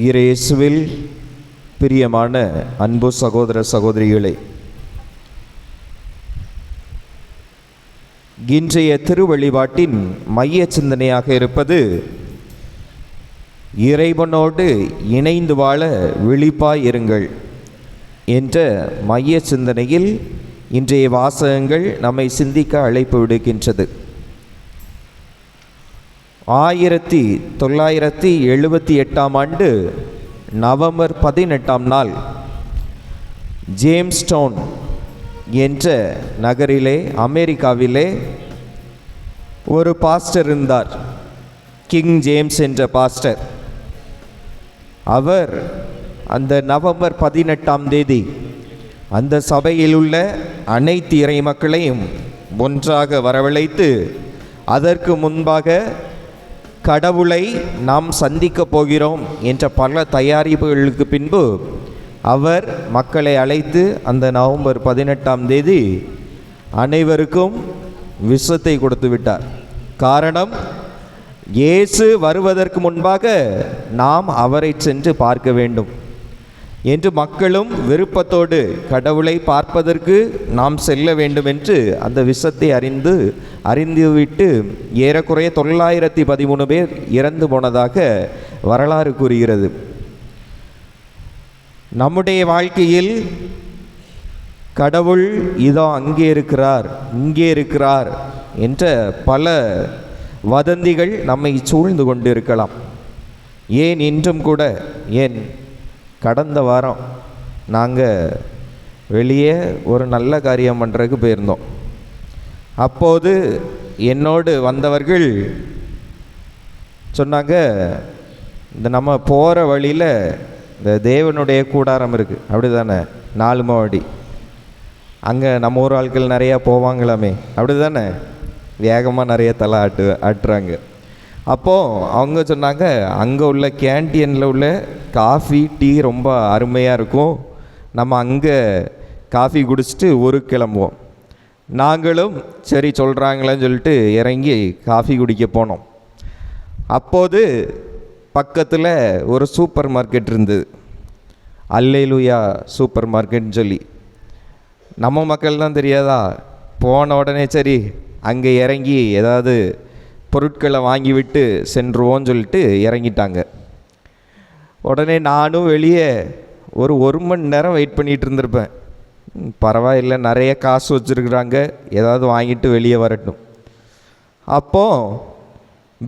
இயேசுவில் பிரியமான அன்பு சகோதர சகோதரிகளே இன்றைய திருவழிபாட்டின் மைய சிந்தனையாக இருப்பது இறைவனோடு இணைந்து வாழ விழிப்பாயிருங்கள் என்ற மைய சிந்தனையில் இன்றைய வாசகங்கள் நம்மை சிந்திக்க அழைப்பு விடுக்கின்றது. ஆயிரத்தி தொள்ளாயிரத்தி எழுபத்தி எட்டாம் ஆண்டு நவம்பர் பதினெட்டாம் நாள் ஜேம்ஸ்டவுன் என்ற நகரிலே அமெரிக்காவிலே ஒரு பாஸ்டர் இருந்தார் கிங் ஜேம்ஸ் என்ற பாஸ்டர். அவர் அந்த நவம்பர் பதினெட்டாம் தேதி அந்த சபையில் உள்ள அனைத்து இறை மக்களையும் ஒன்றாக வரவழைத்து அதற்கு முன்பாக கடவுளை நாம் சந்திக்கப் போகிறோம் என்ற பல தயாரிப்புகளுக்கு பின்பு அவர் மக்களை அழைத்து அந்த நவம்பர் பதினெட்டாம் தேதி அனைவருக்கும் விஷத்தை கொடுத்து விட்டார். காரணம் இயேசு வருவதற்கு முன்பாக நாம் அவரை சென்று பார்க்க வேண்டும். என்று மக்களும் விருப்பத்தோடு கடவுளை பார்ப்பதற்கு நாம் செல்ல வேண்டும் என்று அந்த விஷத்தை அறிந்து அறிந்துவிட்டு ஏறக்குறைய தொள்ளாயிரத்தி பதிமூணு பேர் இறந்து போனதாக வரலாறு கூறுகிறது. நம்முடைய வாழ்க்கையில் கடவுள் இதோ அங்கே இருக்கிறார் இங்கே இருக்கிறார் என்ற பல வதந்திகள் நம்மை சூழ்ந்து கொண்டிருக்கலாம். ஏன் இன்றும் கூட? ஏன்? கடந்த வாரம் நாங்கள் வெளியே ஒரு நல்ல காரியம் பண்ணுறதுக்கு போயிருந்தோம். அப்போது என்னோடு வந்தவர்கள் சொன்னாங்க இந்த நம்ம போகிற வழியில் இந்த தேவனுடைய கூடாரம் இருக்குது அப்படி தானே நாலு மாவடி அங்கே நம்ம ஊர் ஆட்கள் நிறையா போவாங்களாமே. அப்படி தானே வேகமாக நிறைய தலை ஆட்டு ஆட்டுறாங்க. அப்போது அவங்க சொன்னாங்க அங்கே உள்ள கேன்டீனில் உள்ள காஃபி டீ ரொம்ப அருமையாக இருக்கும். நம்ம அங்கே காஃபி குடிச்சிட்டு ஒரு கிளம்புவோம். நாங்களும் சரி சொல்கிறாங்களேன்னு சொல்லிட்டு இறங்கி காஃபி குடிக்க போனோம். அப்போது பக்கத்தில் ஒரு சூப்பர் மார்க்கெட் இருந்தது. அல்லேலூயா சூப்பர் மார்க்கெட்னு சொல்லி. நம்ம மக்கள் தான் தெரியாதா? போன உடனே சரி அங்கே இறங்கி ஏதாவது பொருட்களை வாங்கிவிட்டு சென்றுவோன்னு சொல்லிட்டு இறங்கிட்டாங்க. உடனே நானும் வெளியே ஒரு ஒரு மணி நேரம் வெயிட் பண்ணிகிட்டு இருந்திருப்பேன். பரவாயில்ல பரவாயில்லை நிறைய காசு வச்சுருக்குறாங்க ஏதாவது வாங்கிட்டு வெளியே வரட்டும். அப்போது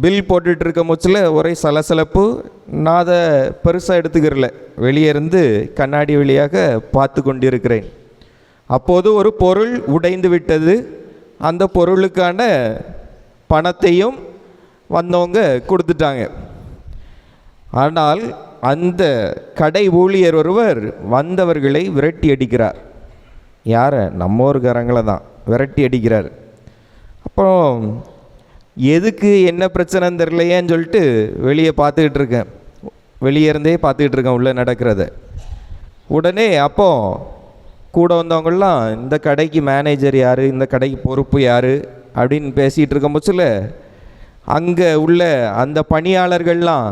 பில் போட்டுட்டு இருக்க முச்சில் ஒரே சலசலப்பு நான் அதை பெருசாக எடுத்துக்கிறல. வெளியே இருந்து கண்ணாடி வழியாக பார்த்து கொண்டிருக்கிறேன். அப்போது ஒரு பொருள் உடைந்து விட்டது. அந்த பொருளுக்கான பணத்தையும் வந்தவங்க கொடுத்துட்டாங்க. ஆனால் அந்த கடை ஊழியர் ஒருவர் வந்தவர்களை விரட்டி அடிக்கிறார். யாரை? நம்ம ஊருக்காரங்களை தான். விரட்டி அடிக்கிறார். அப்புறம் எதுக்கு என்ன பிரச்சனைன்னு தெரிலையேன்னு சொல்லிட்டு வெளியே பார்த்துக்கிட்டு இருக்கேன். வெளியே இருந்தே பார்த்துக்கிட்டு இருக்கேன் உள்ளே நடக்கிறத. உடனே அப்போ கூட வந்தவங்களாம் இந்த கடைக்கு மேனேஜர் யார்? இந்த கடைக்கு பொறுப்பு யார்? அப்படின்னு பேசிகிட்டு இருக்க முச்சில் அங்கே உள்ள அந்த பணியாளர்கள்லாம்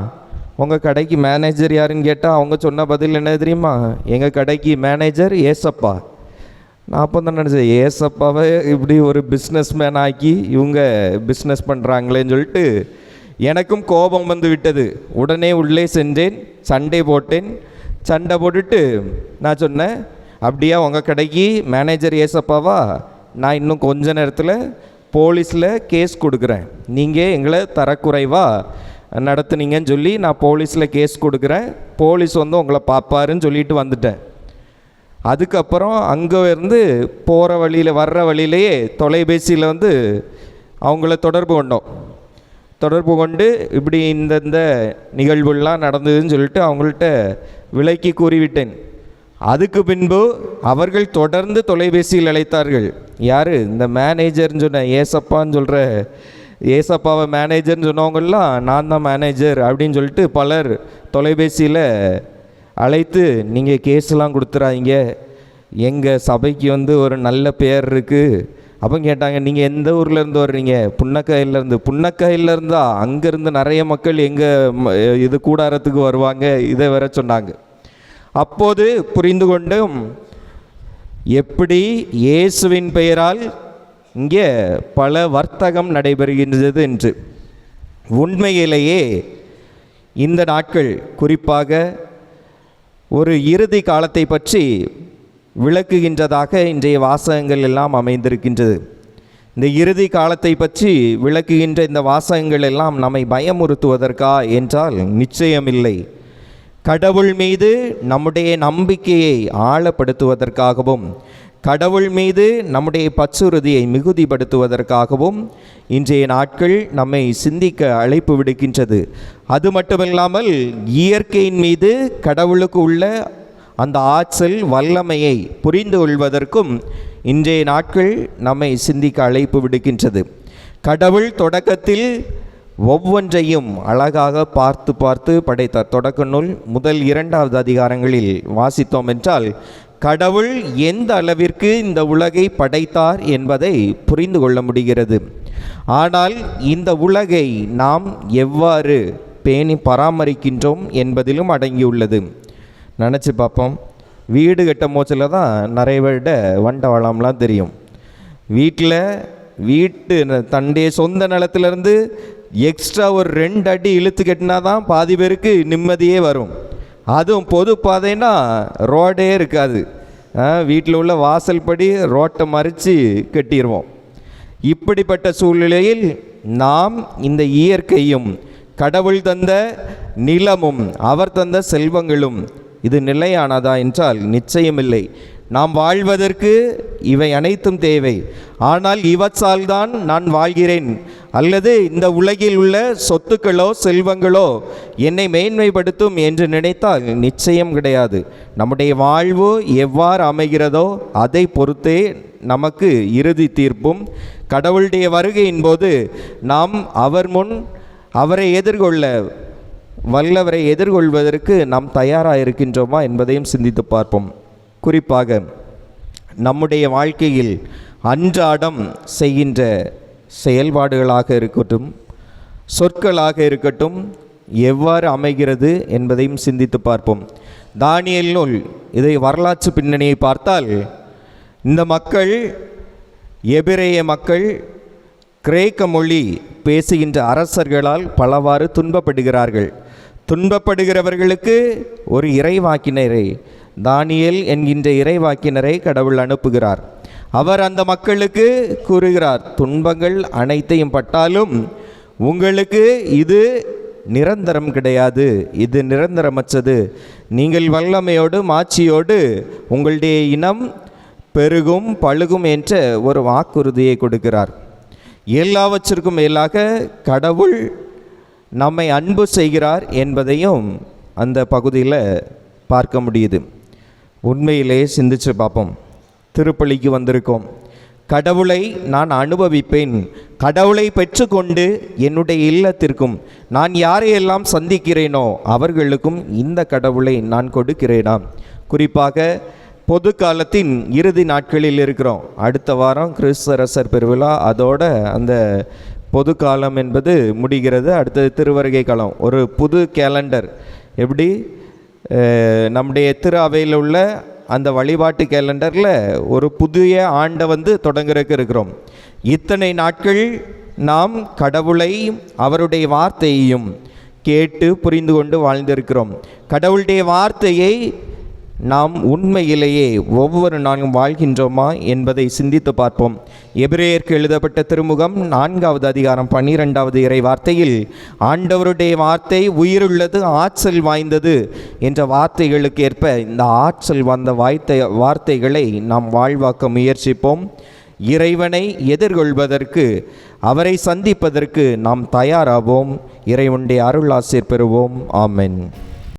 உங்கள் கடைக்கு மேனேஜர் யாருன்னு கேட்டால் அவங்க சொன்ன பதில் என்ன தெரியுமா? எங்கள் கடைக்கு மேனேஜர் ஏசப்பா. நான் அப்போ தான் நினச்சேன் ஏசப்பாவை இப்படி ஒரு பிஸ்னஸ் மேன் ஆக்கி இவங்க பிஸ்னஸ் பண்ணுறாங்களேன்னு சொல்லிட்டு எனக்கும் கோபம் வந்து விட்டது. உடனே உள்ளே சென்றேன் சண்டை போட்டேன். சண்டை போட்டுட்டு நான் சொன்னேன் அப்படியா உங்கள் கடைக்கு மேனேஜர் ஏசப்பாவா? நான் இன்னும் கொஞ்ச நேரத்தில் போலீஸில் கேஸ் கொடுக்குறேன். நீங்கள் எங்களை தரக்குறைவாக நடத்துனீங்கன்னு சொல்லி நான் போலீஸில் கேஸ் கொடுக்குறேன். போலீஸ் வந்து உங்களை பார்ப்பாருன்னு சொல்லிட்டு வந்துட்டேன். அதுக்கப்புறம் அங்கே இருந்து போகிற வழியில் வர்ற வழியிலேயே தொலைபேசியில் வந்து அவங்கள தொடர்பு கொண்டோம். தொடர்பு கொண்டு இப்படி இந்தந்த நிகழ்வுலாம் நடந்ததுன்னு சொல்லிட்டு அவங்கள்ட்ட விலைக்கு கூறிவிட்டேன். அதுக்கு பின்பு அவர்கள் தொடர்ந்து தொலைபேசியில் அழைத்தார்கள். யார்? இந்த மேனேஜர்னு சொன்ன ஏசப்பான்னு சொல்கிற ஏசப்பாவை மேனேஜர்னு சொன்னவங்கெல்லாம் நான் தான் மேனேஜர் அப்படின்னு சொல்லிட்டு பலர் தொலைபேசியில் அழைத்து நீங்கள் கேஸ்லாம் கொடுத்துறாதீங்க. எங்கள் சபைக்கு வந்து ஒரு நல்ல பேர் இருக்குது அப்போ கேட்டாங்க நீங்கள் எந்த ஊர்லேருந்து வர்றீங்க? புன்னக்காயிலேருந்து புன்னக்காயிலேருந்தா அங்கேருந்து நிறைய மக்கள் எங்கள் இது கூடாரத்துக்கு வருவாங்க? இதை வேற சொன்னாங்க. அப்போது புரிந்து கொண்டும் எப்படி இயேசுவின் பெயரால் இங்கே பல வர்த்தகம் நடைபெறுகின்றது என்று. உண்மையிலேயே இந்த நாட்கள் குறிப்பாக ஒரு இறுதி காலத்தை பற்றி விளக்குகின்றதாக இன்றைய வாசகங்கள் எல்லாம் அமைந்திருக்கின்றது. இந்த இறுதி காலத்தை பற்றி விளக்குகின்ற இந்த வாசகங்கள் எல்லாம் நம்மை பயமுறுத்துவதற்கா என்றால் நிச்சயமில்லை. கடவுள் மீது நம்முடைய நம்பிக்கையை ஆழப்படுத்துவதற்காகவும் கடவுள் மீது நம்முடைய பச்சுறுதியை மிகுதிப்படுத்துவதற்காகவும் இன்றைய நாட்கள் நம்மை சிந்திக்க அழைப்பு விடுக்கின்றது. அது மட்டுமில்லாமல் இயற்கையின் மீது கடவுளுக்கு உள்ள அந்த ஆற்றல் வல்லமையை புரிந்து கொள்வதற்கும் இன்றைய நாட்கள் நம்மை சிந்திக்க அழைப்பு விடுக்கின்றது. கடவுள் தொடக்கத்தில் ஒவ்வொன்றையும் அழகாக பார்த்து பார்த்து படைத்தார் தொடக்க நூல் முதல் இரண்டாவது அதிகாரங்களில் வாசித்தோம் என்றால் கடவுள் எந்த அளவிற்கு இந்த உலகை படைத்தார் என்பதை புரிந்து கொள்ள முடிகிறது. ஆனால் இந்த உலகை நாம் எவ்வாறு பேணி பராமரிக்கின்றோம் என்பதிலும் அடங்கியுள்ளது. நினச்சி பார்ப்போம். வீடு கட்ட மோச்சில் தான் நிறைய பேர்கிட்ட வண்டவாளம்லாம் தெரியும். வீட்டில் வீட்டு தன்னுடைய சொந்த நிலத்திலேருந்து எக்ஸ்ட்ரா ஒரு ரெண்டு அடி இழுத்து கட்டினா தான் பாதி பேருக்கு நிம்மதியே வரும். அதுவும் பொது பாதைன்னா ரோடே இருக்காது. வீட்டில் உள்ள வாசல் படி ரோட்டை மறித்து கட்டிடுவோம் இப்படிப்பட்ட சூழ்நிலையில் நாம் இந்த இயற்கையும் கடவுள் தந்த நிலமும் அவர் தந்த செல்வங்களும் இது நிலையானதா என்றால் நிச்சயமில்லை. நாம் வாழ்வதற்கு இவை அனைத்தும் தேவை. ஆனால் இவற்றால் தான் நான் வாழ்கிறேன். அல்லது இந்த உலகில் உள்ள சொத்துக்களோ செல்வங்களோ என்னை மேன்மைப்படுத்தும் என்று நினைத்தால் நிச்சயம் கிடையாது. நம்முடைய வாழ்வு எவ்வாறு அமைகிறதோ அதை பொறுத்தே நமக்கு இறுதி தீர்ப்பும் கடவுளுடைய வருகையின் போது நாம் அவர் முன் அவரை எதிர்கொள்ள வல்லவரை எதிர்கொள்வதற்கு நாம் தயாராக இருக்கின்றோமா என்பதையும் சிந்தித்து பார்ப்போம். குறிப்பாக நம்முடைய வாழ்க்கையில் அன்றாடம் செய்கின்ற செயல்பாடுகளாக இருக்கட்டும் சொற்களாக இருக்கட்டும் எவ்வாறு அமைகிறது என்பதையும் சிந்தித்து பார்ப்போம். தானியல் நூல் இதை வரலாற்று பின்னணியை பார்த்தால் இந்த மக்கள் எபிரேய மக்கள் கிரேக்க மொழி பேசுகின்ற அரசர்களால் பலவாறு துன்பப்படுகிறார்கள். துன்பப்படுகிறவர்களுக்கு ஒரு இறைவாக்கினரை தானியல் என்கின்ற இறைவாக்கினரை கடவுள் அனுப்புகிறார். அவர் அந்த மக்களுக்கு கூறுகிறார் துன்பங்கள் அனைத்தையும் பட்டாலும் உங்களுக்கு இது நிரந்தரம் கிடையாது இது நிரந்தரமற்றது. நீங்கள் வல்லமையோடு மாட்சியோடு உங்களுடைய இனம் பெருகும் பழுகும் என்ற ஒரு வாக்குறுதியை கொடுக்கிறார். எல்லாவற்றிற்கும் மேலாக கடவுள் நம்மை அன்பு செய்கிறார் என்பதையும் அந்த பகுதியில் பார்க்க முடியுது. உண்மையிலே சிந்திச்சு பார்ப்போம். திருப்பலிக்கு வந்திருக்கோம். கடவுளை நான் அனுபவிப்பேன். கடவுளை பெற்றுக்கொண்டு என்னுடைய இல்லத்திற்கும் நான் யாரையெல்லாம் சந்திக்கிறேனோ அவர்களுக்கும் இந்த கடவுளை நான் கொடுக்கிறேனாம். குறிப்பாக பொது காலத்தின் இறுதி நாட்களில் இருக்கிறோம். அடுத்த வாரம் கிறிஸ்தரசர் பெருவிழா. அதோட அந்த பொது காலம் என்பது முடிகிறது. அடுத்தது திருவருகை காலம். ஒரு புது கேலண்டர் எப்படி? நம்முடைய திரு அவையில் உள்ள அந்த வழிபாட்டு கேலண்டரில் ஒரு புதிய ஆண்டை வந்து தொடங்குறதுக்கு இருக்கிறோம். இத்தனை நாட்கள் நாம் கடவுளை அவருடைய வார்த்தையையும் கேட்டு புரிந்து கொண்டு வாழ்ந்திருக்கிறோம். கடவுளுடைய வார்த்தையை நாம் உண்மையிலேயே ஒவ்வொரு நாளும் வாழ்கின்றோமா என்பதை சிந்தித்து பார்ப்போம். எபிரேயருக்கு எழுதப்பட்ட திருமுகம் நான்காவது அதிகாரம் பன்னிரெண்டாவது இறை வார்த்தையில் ஆண்டவருடைய வார்த்தை உயிருள்ளது ஆற்றல் வாய்ந்தது என்ற வார்த்தைகளுக்கு ஏற்ப இந்த ஆற்றல் வந்த வாய்த்தை வார்த்தைகளை நாம் வாழ்வாக்க முயற்சிப்போம். இறைவனை எதிர்கொள்வதற்கு அவரை சந்திப்பதற்கு நாம் தயாராவோம். இறைவனுடைய அருளாசிர் பெறுவோம். ஆமென்.